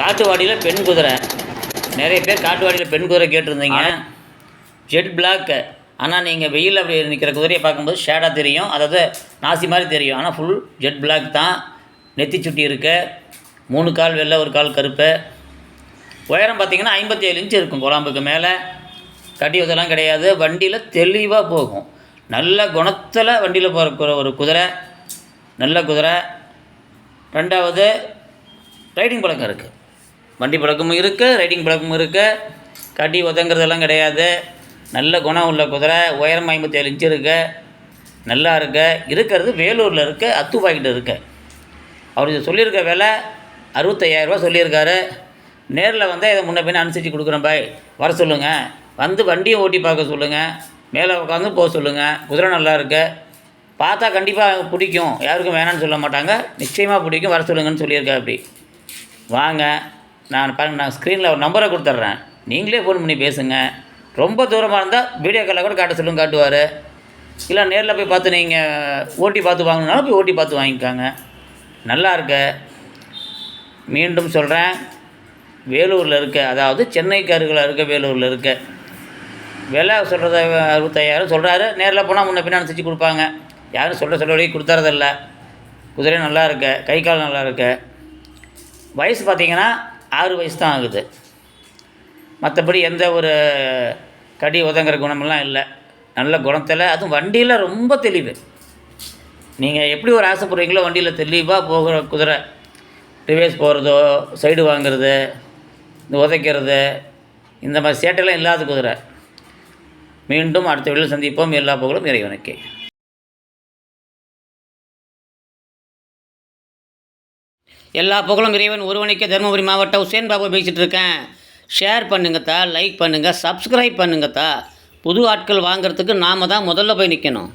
காட்டுவாடியில் பெண் குதிரை. நிறைய பேர் காட்டுவாடியில் பெண் குதிரை கேட்டிருந்தீங்க. ஜெட் பிளாக்கு ஆனால் நீங்கள் வெயில் அப்படி நிற்கிற குதிரையை பார்க்கும்போது ஷேடாக தெரியும். அதாவது நாசி மாதிரி தெரியும். ஆனால் ஃபுல் ஜெட் பிளாக் தான். நெத்தி சுட்டி இருக்கு. மூணு கால் வெள்ளை ஒரு கால் கருப்பு. உயரம் பார்த்தீங்கன்னா ஐம்பத்தி ஏழு இன்ச் இருக்கும் குழம்புக்கு மேலே. கட்டி உதெல்லாம் கிடையாது. வண்டியில் தெளிவாக போகும். நல்ல குணத்தில் வண்டியில் போகிற ஒரு குதிரை. நல்ல குதிரை. ரெண்டாவது ரைடிங் பழக்கம் இருக்குது வண்டி பழக்கமும் இருக்குது ரைடிங் பழக்கமும் இருக்குது கடி உதங்குறதெல்லாம் கிடையாது. நல்ல குணம் உள்ள குதிரை உயரம் ஐம்பத்தேழு இன்ச்சு இருக்கு. நல்லா இருக்கு. இருக்கிறது வேலூரில் இருக்க அத்துப்பாக்கிட்ட இருக்குது அவர் சொல்லியிருக்க விலை அறுபத்தையாயிரரூபா சொல்லியிருக்காரு. நேரில் வந்தால் இதை முன்ன பின்ன அனுசரித்து கொடுக்குறேன் பாய். வர சொல்லுங்கள் வந்து வண்டியை ஓட்டி பார்க்க சொல்லுங்கள் மேலே உட்காந்து போக சொல்லுங்கள் குதிரை நல்லா இருக்கு. பார்த்தா கண்டிப்பாக பிடிக்கும். யாருக்கும் வேணாம்னு சொல்ல மாட்டாங்க. நிச்சயமாக பிடிக்கும். வர சொல்லுங்கன்னு சொல்லியிருக்கேன் அப்படி. வாங்க. நான் பாருங்க நான் ஸ்க்ரீனில் ஒரு நம்பரை கொடுத்துட்றேன். நீங்களே ஃபோன் பண்ணி பேசுங்க. ரொம்ப தூரமாக இருந்தால் வீடியோ காலில் கூட காட்ட சொல்லுங்க காட்டுவார். இல்லை நேரில் போய் பார்த்து நீங்கள் ஓட்டி பார்த்து வாங்கினாலும் போய் ஓட்டி பார்த்து வாங்கிக்காங்க. நல்லா இருக்கு. மீண்டும் சொல்கிறேன் வேலூரில் இருக்க அதாவது சென்னைக்கு அருகில் இருக்க வேலூரில் இருக்க. விலை சொல்கிறத அறுபத்தையாயிரம் சொல்கிறாரு நேரில் போனால் முன்ன பின்ன அனுசரித்து கொடுப்பாங்க. யாரும் சொல்கிற சொல்லி கொடுத்துறதில்ல. குதிரை நல்லா இருக்க கை கால் நல்லா இருக்க. வயசு பார்த்தீங்கன்னா ஆறு வயசு தான் ஆகுது. மற்றபடி எந்த ஒரு கடி உதங்குற குணமெல்லாம் இல்லை. நல்ல குணத்தில் அதுவும் வண்டியில் ரொம்ப தெளிவு. நீங்கள் எப்படி ஒரு ஆசைப்படுறீங்களோ வண்டியில் தெளிவாக போகிற குதிரை ரிவேஸ் போகிறதோ சைடு வாங்குறது இந்த உதைக்கிறது இந்த மாதிரி சேட்டைலாம் இல்லாத குதிரை. மீண்டும் அடுத்த வீட்டில் சந்திப்போம். எல்லா புகழும் இறைவனுக்கே. எல்லா புகழும் இறைவன் ஒருவனைக்கே தருமபுரி மாவட்டம் உசேன் பாபு பேசிகிட்டு இருக்கேன். ஷேர் பண்ணுங்கத்தா லைக் பண்ணுங்கள் சப்ஸ்கிரைப் பண்ணுங்கத்தா புது ஆட்கள் வாங்குறதுக்கு நாம தான் முதல்ல போய் நிற்கணும்